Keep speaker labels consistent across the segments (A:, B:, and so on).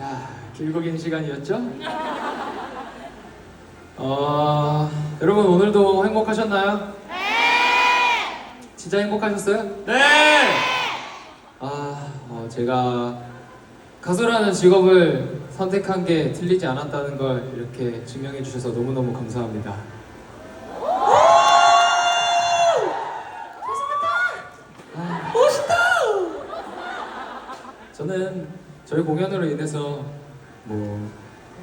A: 자, 길고 긴 시간이었죠? 어, 여러분 오늘도 행복하셨나요? 네! 진짜 행복하셨어요?
B: 네!
A: 아, 어, 제가 가수라는 직업을 선택한 게 틀리지 않았다는 걸 이렇게 증명해 주셔서 너무너무 감사합니다. 아, 저는 저희 공연으로 인해서 뭐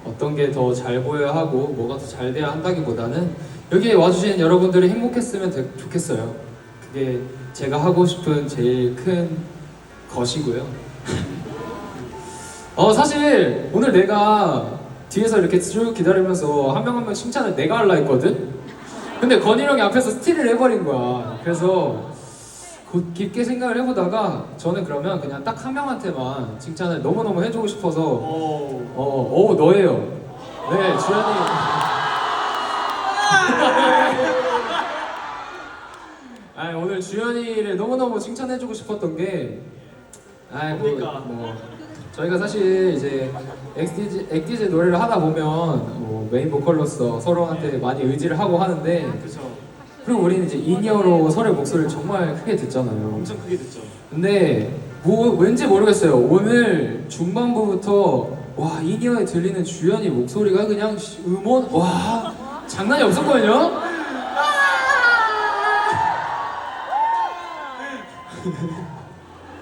A: 어떤 게 더 잘 보여야 하고 뭐가 더 잘 돼야 한다기보다는 여기에 와주신 여러분들이 행복했으면 되- 좋겠어요. 그게 제가 하고 싶은 제일 큰 것이고요. 어 사실 오늘 내가 뒤에서 이렇게 쭉 기다리면서 한 명 한 명 칭찬을 내가 할라 했거든. 근데 건일 형이 앞에서 스틸을 해버린 거야. 그래서 곧 깊게 생각을 해보다가 저는 그러면 그냥 딱 한 명한테만 칭찬을 너무너무 해주고 싶어서
B: 오.
A: 어, 어 너예요. 네, 주연이. 아 오늘 주연이를 너무너무 칭찬해주고 싶었던 게, 아 뭐? 뭐 저희가 사실 이제 엑티즈, 엑티즈 노래를 하다 보면 뭐 메인 보컬로서 서로한테 많이 의지를 하고 하는데
B: 그쵸.
A: 그리고 우리는 이제 인이어로 서로의 목소리를 정말 크게 듣잖아요.
B: 엄청 크게 듣죠.
A: 근데 뭐 왠지 모르겠어요. 오늘 중반부부터 와 인이어에 들리는 주연이 목소리가 그냥 씨, 음원 와 장난이 없었거든요.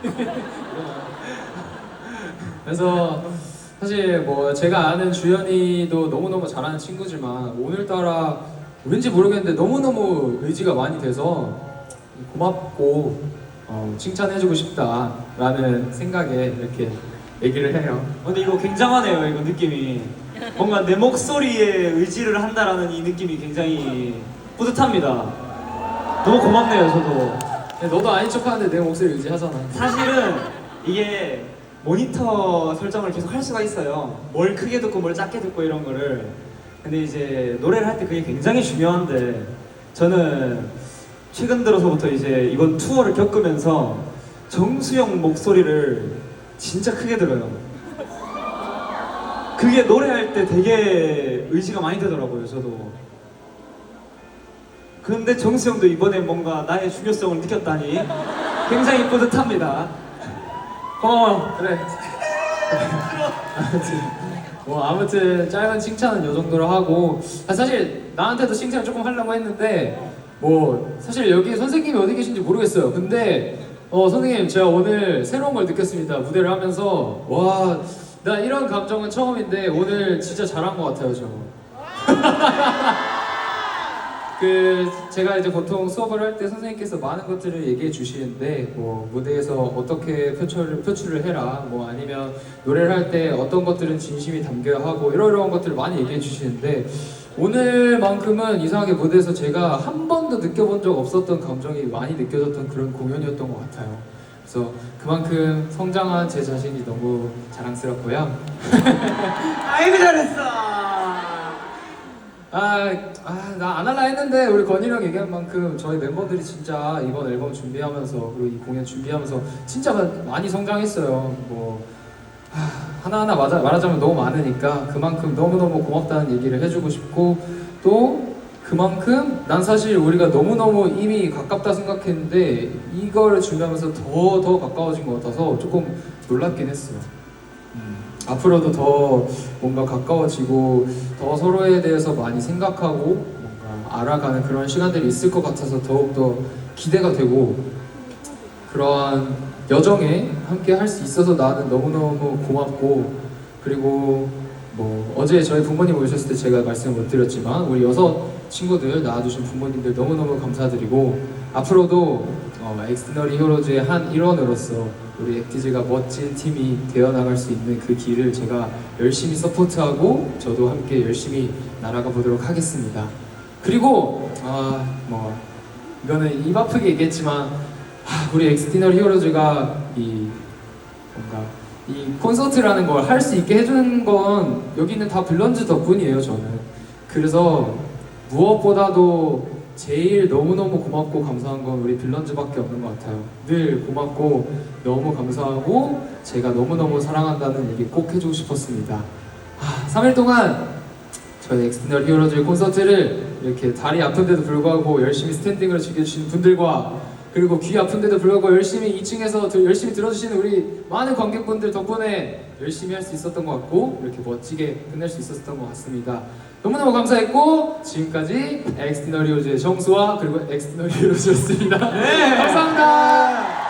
A: 그래서 사실 뭐 제가 아는 주연이도 너무너무 잘하는 친구지만 오늘따라 왠지 모르겠는데 너무너무 의지가 많이 돼서 고맙고 어, 칭찬해주고 싶다라는 생각에 이렇게 얘기를 해요.
B: 어, 근데 이거 굉장하네요, 이거 느낌이. 뭔가 내 목소리에 의지를 한다라는 이 느낌이 굉장히 뿌듯합니다. 너무 고맙네요, 저도.
A: 근데 너도 아닌 척하는데 내 목소리 의지하잖아.
B: 사실은 이게 모니터 설정을 계속 할 수가 있어요. 뭘 크게 듣고 뭘 작게 듣고 이런 거를. 근데 이제 노래를 할 때 그게 굉장히 중요한데 저는 최근 들어서부터 이제 이번 투어를 겪으면서 정수영 목소리를 진짜 크게 들어요. 그게 노래할 때 되게 의지가 많이 되더라고요, 저도. 근데 정수영도 이번에 뭔가 나의 중요성을 느꼈다니 굉장히 뿌듯합니다. 고마워요.
A: 그래. 아무튼 뭐 아무튼 짧은 칭찬은 요 정도로 하고 아, 사실 나한테도 칭찬을 조금 하려고 했는데 뭐 사실 여기 선생님이 어디 계신지 모르겠어요. 근데 어 선생님 제가 오늘 새로운 걸 느꼈습니다. 무대를 하면서 와 나 이런 감정은 처음인데 오늘 진짜 잘한 것 같아요 저. 그 제가 이제 보통 수업을 할 때 선생님께서 많은 것들을 얘기해 주시는데 뭐 무대에서 어떻게 표출을 표출을 해라 뭐 아니면 노래를 할 때 어떤 것들은 진심이 담겨야 하고 이러이러한 것들을 많이 얘기해 주시는데 오늘만큼은 이상하게 무대에서 제가 한 번도 느껴본 적 없었던 감정이 많이 느껴졌던 그런 공연이었던 것 같아요. 그래서 그만큼 성장한 제 자신이 너무 자랑스럽고요.
B: 아이고 잘했어.
A: 아, 아, 나 안 할라 했는데 우리 건이랑 얘기한 만큼 저희 멤버들이 진짜 이번 앨범 준비하면서 그리고 이 공연 준비하면서 진짜 마- 많이 성장했어요. 뭐 하, 하나하나 말하자면 너무 많으니까 그만큼 너무너무 고맙다는 얘기를 해주고 싶고 또 그만큼 난 사실 우리가 너무너무 이미 가깝다 생각했는데 이걸 준비하면서 더 더 가까워진 것 같아서 조금 놀랍긴 했어요. 음, 앞으로도 더 뭔가 가까워지고 더 서로에 대해서 많이 생각하고 뭔가 알아가는 그런 시간들이 있을 것 같아서 더욱더 기대가 되고 그러한 여정에 함께 할 수 있어서 나는 너무너무 고맙고 그리고 뭐 어제 저희 부모님 오셨을 때 제가 말씀을 못 드렸지만 우리 여섯 친구들 낳아주신 부모님들 너무너무 감사드리고 앞으로도 어, 엑스너리 히어로즈의 한 일원으로서 우리 액티즈가 멋진 팀이 되어나갈 수 있는 그 길을 제가 열심히 서포트하고 저도 함께 열심히 날아가 보도록 하겠습니다. 그리고 아 뭐 이거는 입 아프게 얘기했지만 아, 우리 엑스티너리 히어로즈가 이 뭔가 이 콘서트라는 걸 할 수 있게 해준 건 여기 있는 다 블런즈 덕분이에요 저는 그래서 무엇보다도 제일 너무너무 고맙고 감사한 건 우리 빌런즈밖에 없는 것 같아요. 늘 고맙고 너무 감사하고 제가 너무너무 사랑한다는 얘기 꼭 해주고 싶었습니다. 아, 3일 동안 저희 엑스트널 히어로즈의 콘서트를 이렇게 다리 아픈데도 불구하고 열심히 스탠딩으로 즐겨주시는 분들과 그리고 귀 아픈데도 불구하고 열심히 2층에서 열심히 들어주시는 우리 많은 관객분들 덕분에 열심히 할 수 있었던 것 같고 이렇게 멋지게 끝낼 수 있었던 것 같습니다. 너무너무 감사했고 지금까지 히어로즈의 정수와 그리고 엑스트널 히어로즈였습니다. 감사합니다.